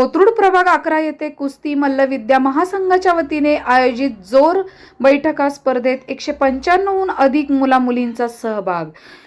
कोथरूड प्रभाग अकरा येथे कुस्ती मल्लविद्या महासंघाच्या वतीने आयोजित जोर बैठका स्पर्धेत एकशे पंच्याण्णवहून अधिक मुलामुलींचा सहभाग.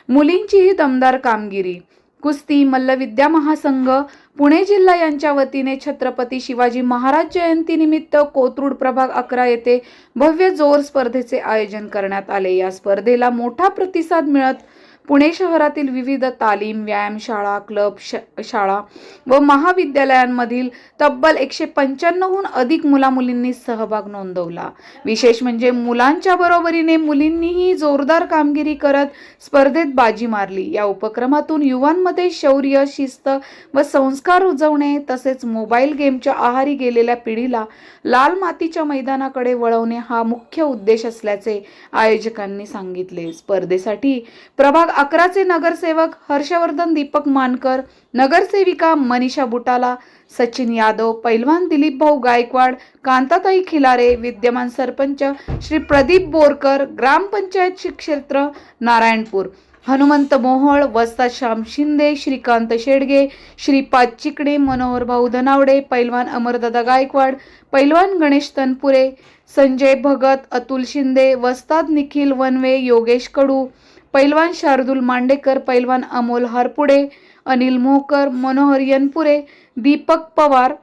मुलींची ही दमदार कामगिरी. कुस्ती मल्लविद्या महासंघ पुणे जिल्हा यांच्या वतीने छत्रपती शिवाजी महाराज जयंतीनिमित्त कोथरूड प्रभाग अकरा येथे भव्य जोर स्पर्धेचे आयोजन करण्यात आले. या स्पर्धेला मोठा प्रतिसाद मिळत पुणे शहरातील विविध तालीम व्यायामशाळा क्लब श शाळा व महाविद्यालयांमधील तब्बल एकशे पंच्याण्णवहून अधिक मुलामुलींनी सहभाग नोंदवला. विशेष म्हणजे मुलांच्या बरोबरीने मुलींनीही जोरदार कामगिरी करत स्पर्धेत बाजी मारली. या उपक्रमातून युवांमध्ये शौर्य शिस्त व संस्कार रुजवणे तसेच मोबाईल गेमच्या आहारी गेलेल्या पिढीला लाल मातीच्या मैदानाकडे वळवणे हा मुख्य उद्देश असल्याचे आयोजकांनी सांगितले. स्पर्धेसाठी प्रभाग अकराचे नगरसेवक हर्षवर्धन दीपक मानकर नगरसेविका मनीषा बुटाला सचिन यादव पैलवान दिलीप भाऊ गायकवाड कांताताई खिलारे विद्यमान सरपंच श्री प्रदीप बोरकर ग्रामपंचायत क्षेत्र नारायणपूर हनुमंत मोहोळ वस्ता श्याम शिंदे श्रीकांत शेडगे श्रीपाद चिकडे मनोहर भाऊ धनावडे पैलवान अमरदादा गायकवाड पैलवान गणेश तनपुरे संजय भगत अतुल शिंदे वस्ताद निखिल वनवे योगेश कडू पैलवान शार्दूल मांडेकर पैलवान अमोल हरपुडे अनिल मोहकर मनोहर यनपुरे दीपक पवार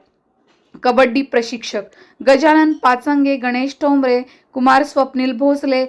कबड्डी प्रशिक्षक गजानन पाचंगे गणेश ठोंबरे कुमार स्वप्नील भोसले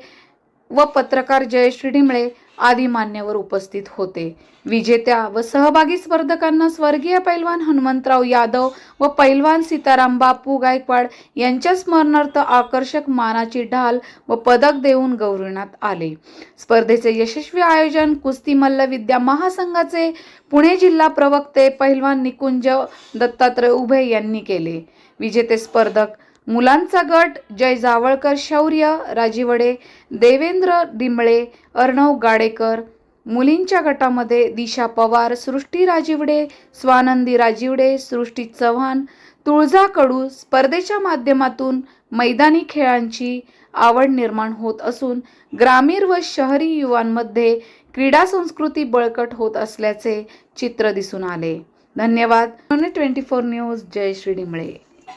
व पत्रकार जयश्री ढिमळे आदी मान्यवर उपस्थित होते. विजेत्या व सहभागी स्पर्धकांना स्वर्गीय पैलवान हनुमंतराव यादव व पैलवान सीताराम बापू गायकवाड यांच्या स्मरणार्थ आकर्षक मानाची ढाल व पदक देऊन गौरविण्यात आले. स्पर्धेचे यशस्वी आयोजन कुस्ती मल्लविद्या महासंघाचे पुणे जिल्हा प्रवक्ते पैलवान निकुंज दत्तात्रय उभे यांनी केले. विजेते स्पर्धक मुलांचा गट जय जावळकर शौर्य राजीवडे देवेंद्र दिमळे अर्णव गाडेकर. मुलींच्या गटामध्ये दिशा पवार सृष्टी राजीवडे स्वानंदी राजीवडे सृष्टी चव्हाण तुळजा कडू स्पर्धेच्या माध्यमातून मैदानी खेळांची आवड निर्माण होत असून ग्रामीण व शहरी युवांमध्ये क्रीडा संस्कृती बळकट होत असल्याचे चित्र दिसून आले. धन्यवाद. Twenty four news. जय श्री डिमळे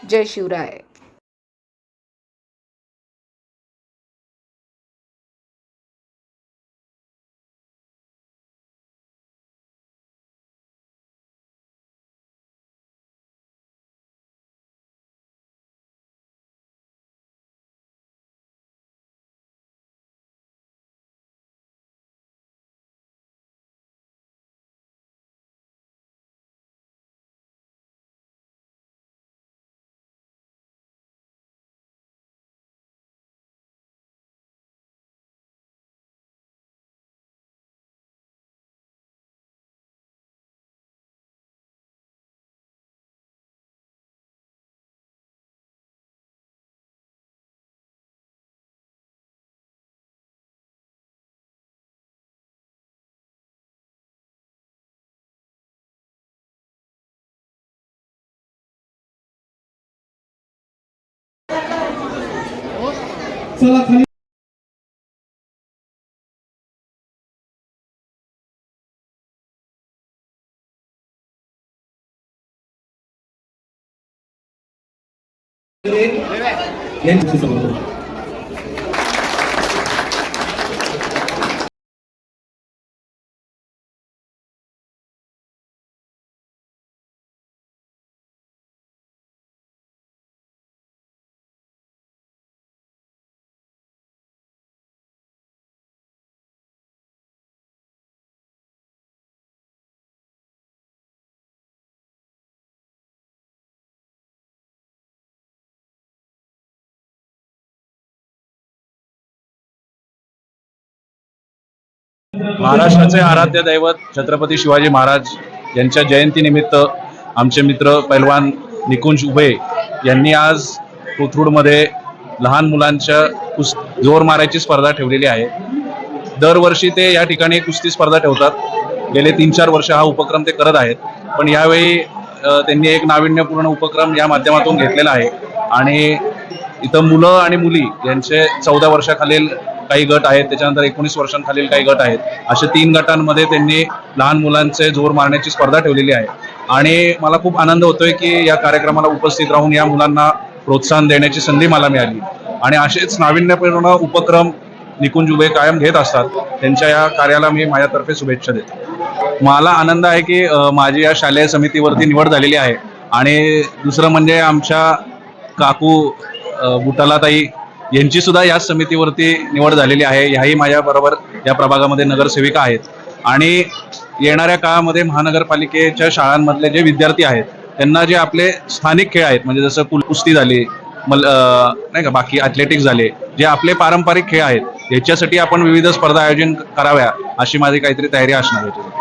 जय शिवराय. चला खाली यांच्याशी संबंध. महाराष्ट्राचे आराध्य दैवत छत्रपती शिवाजी महाराज यांच्या जयंतीनिमित्त आमचे मित्र पैलवान निकुंज उभे यांनी आज कोथरूडमध्ये लहान मुलांच्या कुस जोर मारायची स्पर्धा ठेवलेली आहे. दरवर्षी ते या ठिकाणी कुस्ती स्पर्धा ठेवतात. गेले तीन चार वर्ष हा उपक्रम ते करत आहेत. पण यावेळी त्यांनी एक नाविन्यपूर्ण उपक्रम या माध्यमातून घेतलेला आहे. आणि इथं मुलं आणि मुली यांचे चौदा वर्षाखालील काही गट आहेत त्याच्यानंतर एकोणीस वर्षांखालील काही गट आहेत. असे तीन गटांमध्ये त्यांनी लहान मुलांचे जोर मारण्याची स्पर्धा ठेवलेली आहे. आणि मला खूप आनंद होतोय की या कार्यक्रमाला उपस्थित राहून या मुलांना प्रोत्साहन देण्याची संधी मला मिळाली. आणि असेच नाविन्यपूर्ण उपक्रम निकुंज उभे कायम घेत असतात. त्यांच्या या कार्याला मी माझ्यातर्फे शुभेच्छा देतो. मला आनंद आहे की माझी या शालेय समितीवरती निवड झालेली आहे. आणि दुसरं म्हणजे आमच्या काकू बुटालाताई यांची सुद्धा या समितीवरती निवड झालेली आहे. ह्याही माझ्याबरोबर या प्रभागामध्ये नगरसेविका आहेत. आणि येणाऱ्या काळामध्ये महानगरपालिकेच्या शाळांमधले जे विद्यार्थी आहेत त्यांना जे आपले स्थानिक खेळ आहेत म्हणजे जसं कुल कुस्ती झाली मल नाही का बाकी ॲथलेटिक्स झाले जे आपले पारंपरिक खेळ आहेत याच्यासाठी आपण विविध स्पर्धा आयोजन कराव्या अशी माझी काहीतरी तयारी असणार आहे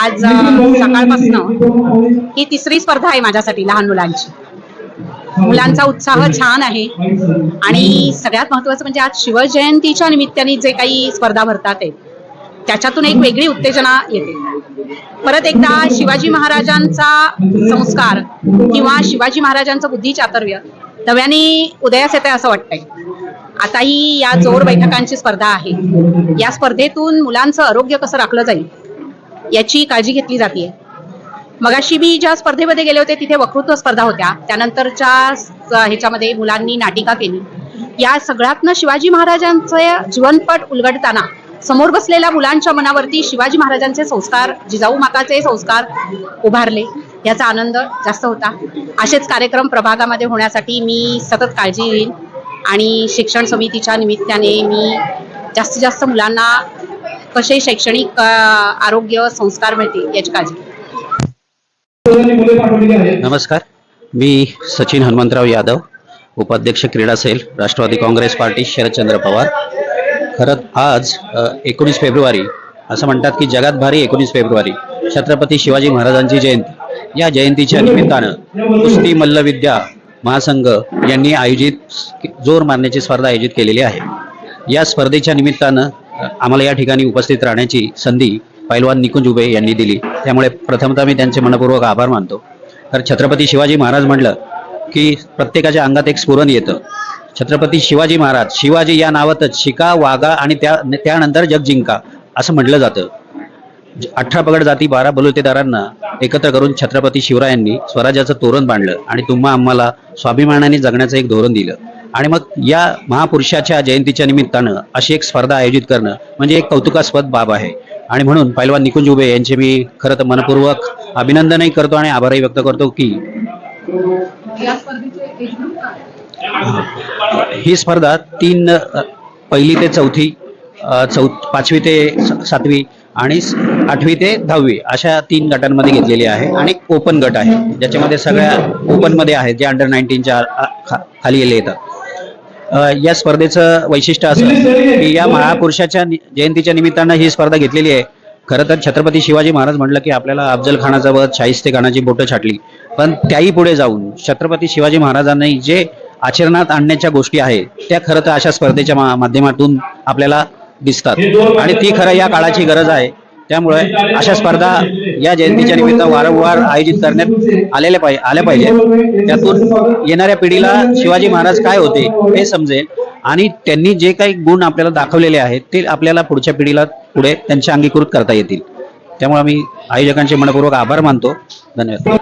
आज सकाळपासून ही तिसरी स्पर्धा आहे माझ्यासाठी लहान मुलांची. मुलांचा उत्साह छान आहे. आणि सगळ्यात महत्वाचं म्हणजे आज शिवजयंतीच्या निमित्ताने जे काही स्पर्धा भरतात आहेत त्याच्यातून एक वेगळी उत्तेजना येते. परत एकदा शिवाजी महाराजांचा संस्कार किंवा शिवाजी महाराजांचं बुद्धिचातुर्य नव्याने उदयास येते असं वाटतंय. आता ही या जोर बैठकांची स्पर्धा आहे. या स्पर्धेतून मुलांचं आरोग्य कसं राखलं जाईल याची काळजी घेतली जाते मगाशी मी ज्या स्पर्धेमध्ये गेले होते तिथे वक्तृत्व स्पर्धा होत्या. त्यानंतरच्या ह्याच्यामध्ये मुलांनी नाटिका केली. या सगळ्यातनं शिवाजी महाराजांचे जीवनपट उलगडताना समोर बसलेल्या मुलांच्या मनावरती शिवाजी महाराजांचे संस्कार जिजाऊ माताचे संस्कार उभारले. याचा आनंद जास्त होता. असेच कार्यक्रम प्रभागामध्ये होण्यासाठी मी सतत काळजी घेईन आणि शिक्षण समितीच्या निमित्ताने मी जास्तीत जास्त मुलांना कसे शैक्षणिक आरोग्य संस्कार मिळतील याची काळजी घेईन. मुले पाठवलेली आहेत नमस्कार. मी सचिन हनुमंतराव यादव उपाध्यक्ष क्रीडा cell Rashtravadi Congress party Sharadchandra Pawar. खरं आज एकोणीस फेब्रुवारी असं म्हणतात की जगात भारी एकोणीस फेब्रुवारी. छत्रपती शिवाजी महाराजांची जयंती. या जयंतीच्या निमित्तानं कुस्ती मल्लविद्या महासंघ यांनी आयोजित जोर मारण्याची स्पर्धा आयोजित केलेली आहे. या स्पर्धेच्या निमित्तानं आम्हाला या ठिकाणी उपस्थित राहण्याची संधी पैलवान निकुंज उबे यांनी दिली. त्यामुळे प्रथमतः मी त्यांचे मनपूर्वक आभार मानतो. तर छत्रपती शिवाजी महाराज म्हटलं की प्रत्येकाच्या अंगात एक स्फुरण येतं. छत्रपती शिवाजी महाराज शिवाजी या नावातच शिका वागा आणि त्या त्यानंतर जग जिंका असं म्हटलं जातं. अठरा पगड जाती बारा बलुतेदारांना एकत्र करून छत्रपती शिवरायांनी स्वराज्याचं तोरण बांधलं आणि तुम्हा आम्हाला स्वाभिमानाने जगण्याचं एक धोरण दिलं. आणि मग या महापुरुषाच्या जयंतीच्या निमित्तानं अशी एक स्पर्धा आयोजित करणं म्हणजे एक कौतुकास्पद बाब आहे. आणि म्हणून पैलवान निकुंज उबे यांचे मी खरं तर मनपूर्वक अभिनंदनही करतो आणि आभारही व्यक्त करतो की ही स्पर्धा तीन पहिली ते चौथी चौ पाचवी ते सातवी आणि आठवी ते दहावी अशा तीन गटांमध्ये घेतलेली आहे आणि ओपन गट आहे. ज्याच्यामध्ये सगळ्या ओपनमध्ये आहेत जे अंडर नाईन्टीनच्या खाली गेले येतात. या स्पर्धेचं वैशिष्ट्य असं की या महापुरुषाच्या जयंतीच्या निमित्तानं ही स्पर्धा घेतलेली आहे. खरं तर छत्रपती शिवाजी महाराज म्हटलं की आपल्याला अफजल खानाचा वध शाहिस्ते खानाची बोटं छाटली. पण त्याही पुढे जाऊन छत्रपती शिवाजी महाराजांनी जे आचरणात आणण्याच्या गोष्टी आहेत त्या खरं तर अशा स्पर्धेच्या माध्यमातून आपल्याला दिसतात. आणि ती खरं या काळाची गरज आहे. त्यामुळे अशा स्पर्धा या जयंतीच्या निमित्त वारंवार आयोजित करण्यात आलेल्या पाहिजे आल्या पाहिजेत त्यातून येणाऱ्या पिढीला शिवाजी महाराज काय होते हे समजेल आणि त्यांनी जे काही गुण आपल्याला दाखवलेले आहेत ते आपल्याला पुढच्या पिढीला पुढे त्यांच्या अंगीकृत करता येतील. त्यामुळे आम्ही आयोजकांचे मनपूर्वक आभार मानतो. धन्यवाद.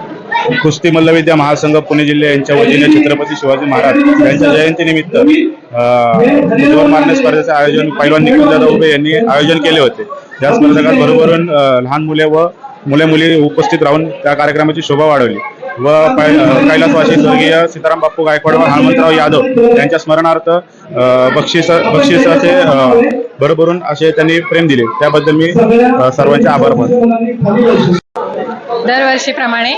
कुस्ती मल्लविद्या महासंघ पुणे जिल्हा यांच्या वतीने छत्रपती शिवाजी महाराज यांच्या जयंतीनिमित्त अं, जोर स्पर्धेचे आयोजन पैलवान निखिलदादा उभे यांनी आयोजन केले होते. या स्पर्धकात बरोबरून लहान मुले व मुले मुली उपस्थित राहून त्या कार्यक्रमाची शोभा वाढवली व कैलासवासी स्वर्गीय सीताराम बाप्पू गायकवाड व हनुमंतराव यादव यांच्या स्मरणार्थ बक्षीस बक्षिसाचे भरभरून असे त्यांनी प्रेम दिले. त्याबद्दल मी सर्वांचे आभार मानतो. दरवर्षीप्रमाणे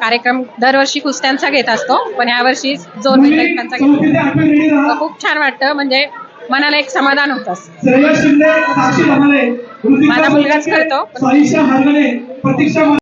कार्यक्रम दरवर्षी कुस्त्यांचा घेत असतो पण यावर्षी जोर बैठकांचा घेतला खूप छान वाटतं म्हणजे मनाला एक समाधान होतं माझा मुलगाच करतो.